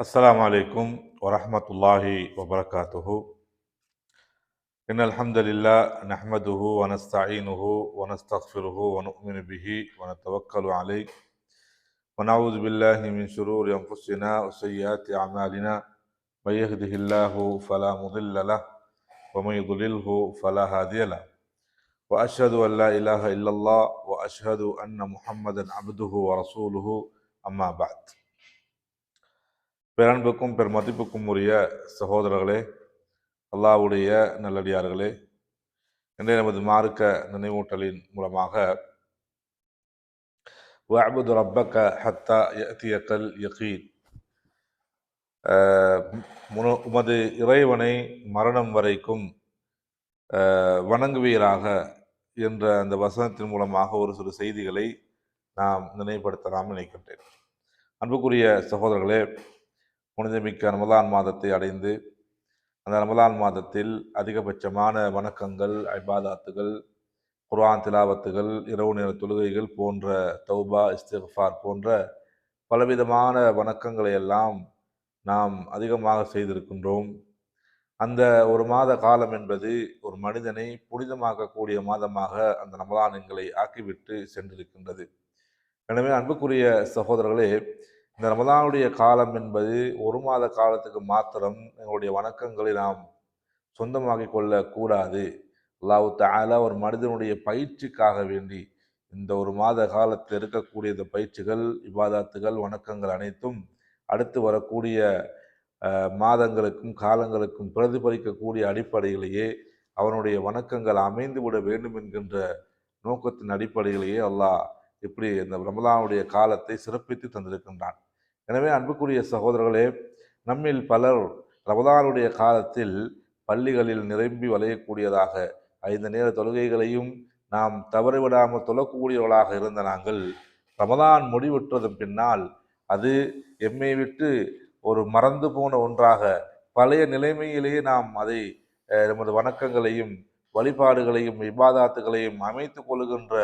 السلام عليكم ورحمة الله وبركاته. إن الحمد لله نحمده ونستعينه ونستغفره ونؤمن به ونتوكل عليه. ونعوذ بالله من شرور أنفسنا وسيئات أعمالنا. من يهده الله فلا مضل له ومن يضلله فلا هادي له. وأشهد أن لا إله إلا الله وأشهد أن محمدا عبده ورسوله. أما بعد. பேரன்புக்கும் பெருமதிப்புக்கும் உரிய சகோதரர்களே அல்லாஹ்வுடைய நல்லடியார்களே இன்றைய நமது மார்க்க நினைவூட்டலின் மூலமாக வஅபுது ரப்பக்க ஹத்தா யஅதியக்கல் யகீன். உமது இறைவனை மரணம் வரைக்கும் வணங்குவீராக என்ற அந்த வசனத்தின் மூலமாக ஒரு சில செய்திகளை நாம் நினைவுபடுத்தலாம் நினைக்கின்றேன். அன்புக்குரிய சகோதரர்களே புனிதமிக்க ரமலான் மாதத்தை அடைந்து அந்த ரமலான் மாதத்தில் அதிகபட்சமான வணக்கங்கள் ஐபாதாத்துகள் குர்ஆன் திலாவத்துகள் இரவு நேர தொழுகைகள் போன்ற தௌபா இஸ்திஃபார் போன்ற பலவிதமான வணக்கங்களை எல்லாம் நாம் அதிகமாக செய்திருக்கின்றோம். அந்த ஒரு மாத காலம் என்பது ஒரு மனிதனை புனிதமாக்கக்கூடிய மாதமாக அந்த ரமலான் எங்களை ஆக்கிவிட்டு சென்றிருக்கின்றது. எனவே அன்புக்குரிய சகோதரர்களே இந்த ரமதானுடைய காலம் என்பது ஒரு மாத காலத்துக்கு மாத்திரம் எங்களுடைய வணக்கங்களை நாம் சொந்தமாக்கிக் கொள்ளக்கூடாது. அல்லாஹ் தஆலா ஒரு மனிதனுடைய பயிற்சிக்காக வேண்டி இந்த ஒரு மாத காலத்தில் இருக்கக்கூடிய இந்த பயிற்சிகள் இபாதாத்துகள் வணக்கங்கள் அனைத்தும் அடுத்து வரக்கூடிய மாதங்களுக்கும் காலங்களுக்கும் பிரதிபலிக்கக்கூடிய அடிப்படையிலேயே அவனுடைய வணக்கங்கள் அமைந்து விட வேண்டும் என்கின்ற நோக்கத்தின் அடிப்படையிலேயே அல்லாஹ் இப்படி இந்த ரமலானுடைய காலத்தை சிறப்பித்து தந்திருக்கின்றான். எனவே அன்புக்குரிய சகோதரர்களே நம்மில் பலர் ரமதானுடைய காலத்தில் பள்ளிகளில் நிரம்பி வளையக்கூடியதாக ஐந்து நேர தொழுகைகளையும் நாம் தவறிவிடாமல் தொழக்கூடியவர்களாக இருந்த நாங்கள் ரமதான் முடிவுற்றதன் பின்னால் அது எம்மை விட்டு ஒரு மறந்து போன ஒன்றாக பழைய நிலைமையிலேயே நாம் அதை நமது வணக்கங்களையும் வழிபாடுகளையும் இபாதாத்துகளையும் அமைத்து கொள்கின்ற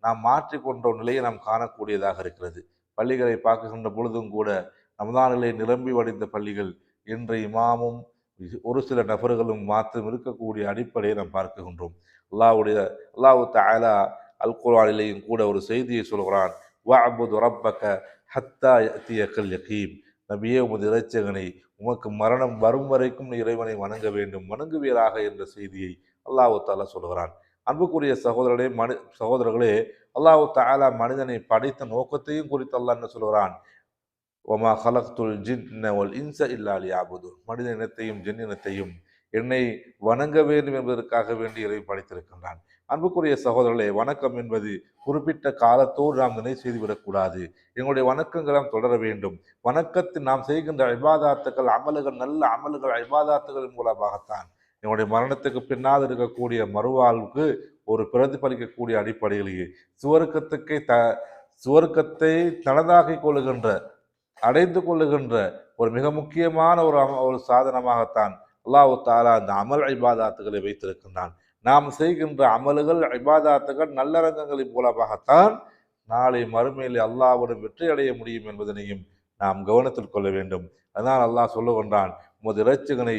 நாம் மாற்றிக்கொண்ட நிலையை நாம் காணக்கூடியதாக இருக்கிறது. பள்ளிகளை பார்க்கின்ற பொழுதும் கூட ரமதானிலே நிரம்பி வடிந்த பள்ளிகள் இன்று இமாமும் ஒரு சில நபர்களும் மாத்திரம் இருக்கக்கூடிய அடிப்படையை நாம் பார்க்கின்றோம். அல்லாவுடைய அல்லாஹு தாலா அல் குரானிலேயும் கூட ஒரு செய்தியை சொல்கிறான். வஅபுது ரப்பக ஹத்தா யஅதியக்கல் யகீம். நபியே உமது இறைச்சகனை உமக்கு மரணம் வரும் வரைக்கும் நீ இறைவனை வணங்க வேண்டும். வணங்குவீராக என்ற செய்தியை அல்லாஹு தாலா சொல்கிறான். அன்புக்குரிய சகோதரர்களே மனி சகோதரர்களே அல்லாஹ் தாலா மனிதனை படைத்த நோக்கத்தையும் குறித்து அல்லாஹ் என்ன சொல்கிறான்? ஒமா ஹலக்துல் ஜின் இன்ச இல்லாலி ஆபுது மனித இனத்தையும் ஜின் இனத்தையும் என்னை வணங்க வேண்டும் என்பதற்காக வேண்டி இறை படைத்திருக்கின்றான். அன்புக்குரிய சகோதரர்களே வணக்கம் என்பது குறிப்பிட்ட காலத்தோடு நாம் நினை செய்துவிடக்கூடாது. எங்களுடைய வணக்கங்கள் நாம் தொடர வேண்டும். வணக்கத்தில் நாம் செய்கின்ற இபாதாத்துக்கள் அமல்கள் நல்ல அமல்கள் இபாதாத்துகளின் மூலமாகத்தான். என்னுடைய மரணத்துக்கு பின்னால் இருக்கக்கூடிய மறுவாழ்வுக்கு ஒரு பிரதிபலிக்கக்கூடிய அடிப்படையிலேயே சுவர்க்கத்துக்கே த சுவர்க்கத்தை தனதாக்கிக் கொள்ளுகின்ற அடைந்து கொள்ளுகின்ற ஒரு மிக முக்கியமான ஒரு அம- ஒரு சாதனமாகத்தான் அல்லாஹு தாலா அந்த அமல் ஐபாதாத்துகளை வைத்திருக்கின்றான். நாம் செய்கின்ற அமல்கள் ஐபாதாத்துகள் நல்லரங்கங்களின் மூலமாகத்தான் நாளை மறுமையில் அல்லாவுடன் வெற்றி அடைய முடியும் என்பதனையும் நாம் கவனத்தில் கொள்ள வேண்டும். அதனால் அல்லாஹ் சொல்லுகின்றான் உமது இறைச்சிகனை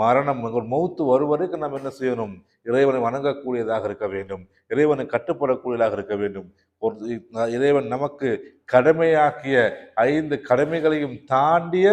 மரணம் உங்கள் மௌத்து வருவதற்கு நாம் என்ன செய்யணும்? இறைவனை வணங்கக்கூடியதாக இருக்க வேண்டும். இறைவனை கட்டுப்படக்கூடியதாக இருக்க வேண்டும். ஒரு இறைவன் நமக்கு கடமையாக்கிய ஐந்து கடமைகளையும் தாண்டிய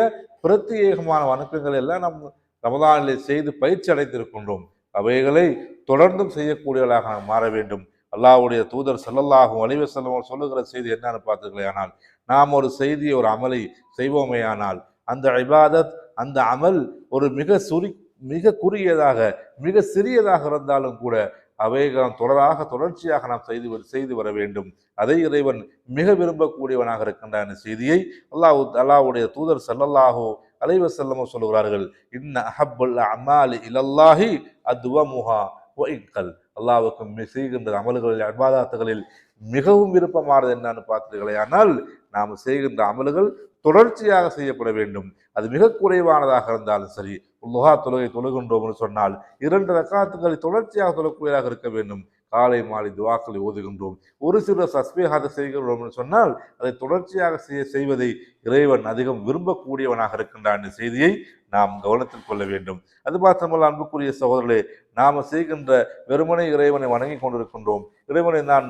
பிரத்யேகமான வணக்கங்கள் எல்லாம் நம் ரமதானிலே செய்து பயிற்சி அடைந்திருக்கின்றோம். அவைகளை தொடர்ந்தும் செய்யக்கூடியவர்களாக நாம் மாற வேண்டும். அல்லாஹ்வுடைய தூதர் செல்லல்லாகும் அலைஹி செல்லவும் சொல்லுகிற செய்தி என்னன்னு பார்த்துக்கலையானால் நாம் ஒரு செய்தி ஒரு அமலை செய்வோமேயானால் அந்த இபாதத் அந்த அமல் ஒரு மிக சுரி மிக குறுகியதாக மிக சிறியதாக இருந்தாலும் கூட அவைகளும் தொடராக தொடர்ச்சியாக நாம் செய்து வ- செய்து வர வேண்டும். அதை இறைவன் மிக விரும்பக்கூடியவனாக இருக்கின்ற செய்தியை அல்லாஹ் அல்லாஹ்வுடைய தூதர் ஸல்லல்லாஹு அலைவ செல்லமோ சொல்லுகிறார்கள். இன்ன அஹப்புல் அமாலி இலல்லாஹி அத்வமுஹா ஒய்கல் அல்லாவுக்கும் செய்கின்ற அமல்களில் அன்பாதாத்துகளில் மிகவும் விருப்பமானது என்னன்னு பார்த்தீர்களே ஆனால் நாம் செய்கின்ற அமல்கள் தொடர்ச்சியாக செய்யப்பட வேண்டும். அது மிக குறைவானதாக இருந்தாலும் சரி உலகா தொழுகை தொழுகின்றோம் என்று சொன்னால் இரண்டு ரக்காத்துக்களை தொடர்ச்சியாக தொழக்கூடியதாக இருக்க வேண்டும். காலை மாலை துவாக்களை ஓதுகின்றோம். ஒரு சில சஸ்பேகாத செய்கிறோம் என்று சொன்னால் அதை தொடர்ச்சியாக செய்ய செய்வதை இறைவன் அதிகம் விரும்பக்கூடியவனாக இருக்கின்றான் என்ற செய்தியை நாம் கவனத்தில் கொள்ள வேண்டும். அது மாத்திரமல்ல அன்புக்குரிய சகோதரர்களே நாம் செய்கின்ற வெறுமனை இறைவனை வணங்கி கொண்டிருக்கின்றோம். இறைவனை நான்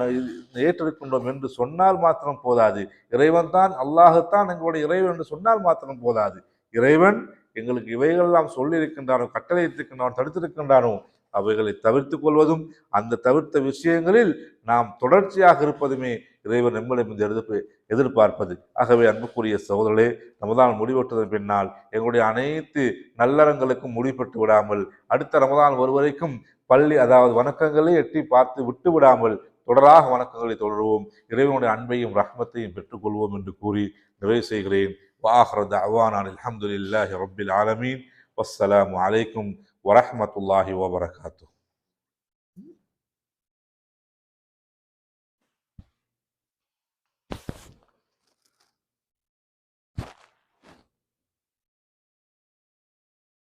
ஏற்றிருக்கின்றோம் என்று சொன்னால் மாத்திரம் போதாது. இறைவன் தான் அல்லாஹுத்தான் எங்களுடைய இறைவன் என்று சொன்னால் மாத்திரம் போதாது. இறைவன் எங்களுக்கு இவைகளெல்லாம் சொல்லியிருக்கின்றானோ கட்டளையிட்டிருக்கின்றானோ தடுத்திருக்கின்றானோ அவைகளை தவிர்த்து கொள்வதும் அந்த தவிர்த்த விஷயங்களில் நாம் தொடர்ச்சியாக இருப்பதுமே இறைவன் நம்மிடம் இந்த எதிர்ப்பு எதிர்பார்ப்பது. ஆகவே அன்புக்குரிய சகோதரர்களே ரமதான் முடிவெட்டதன் பின்னால் எங்களுடைய அனைத்து நல்லறங்களுக்கும் முடிப்பட்டு விடாமல் அடுத்த ரமதான் ஒருவரைக்கும் பள்ளி அதாவது வணக்கங்களை எட்டி பார்த்து விட்டு விடாமல் தொடராக வணக்கங்களை தொடருவோம். இறைவனுடைய அன்பையும் ரஹ்மத்தையும் பெற்றுக்கொள்வோம் என்று கூறி நிறைவு செய்கிறேன். வாஹர் தவானான் அலமதுல்லாஹி ரபில் ஆலமீன். வஸ்ஸலாம் அலைக்கும் ورحمة الله وبركاته.